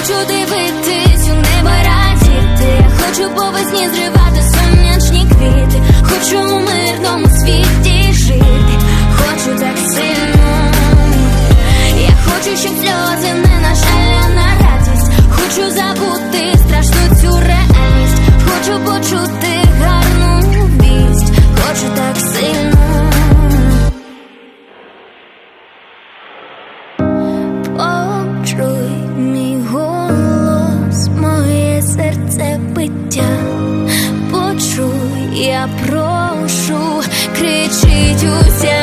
хочу дивитись у небо радіти. Хочу по весні зривати сонячні квіти. Хочу у мирному світі жити. Хочу так сильно. Я хочу, щоб сльози не наша на радість. Хочу забути страшну цю реальність. Хочу почути я прошу, кричить уся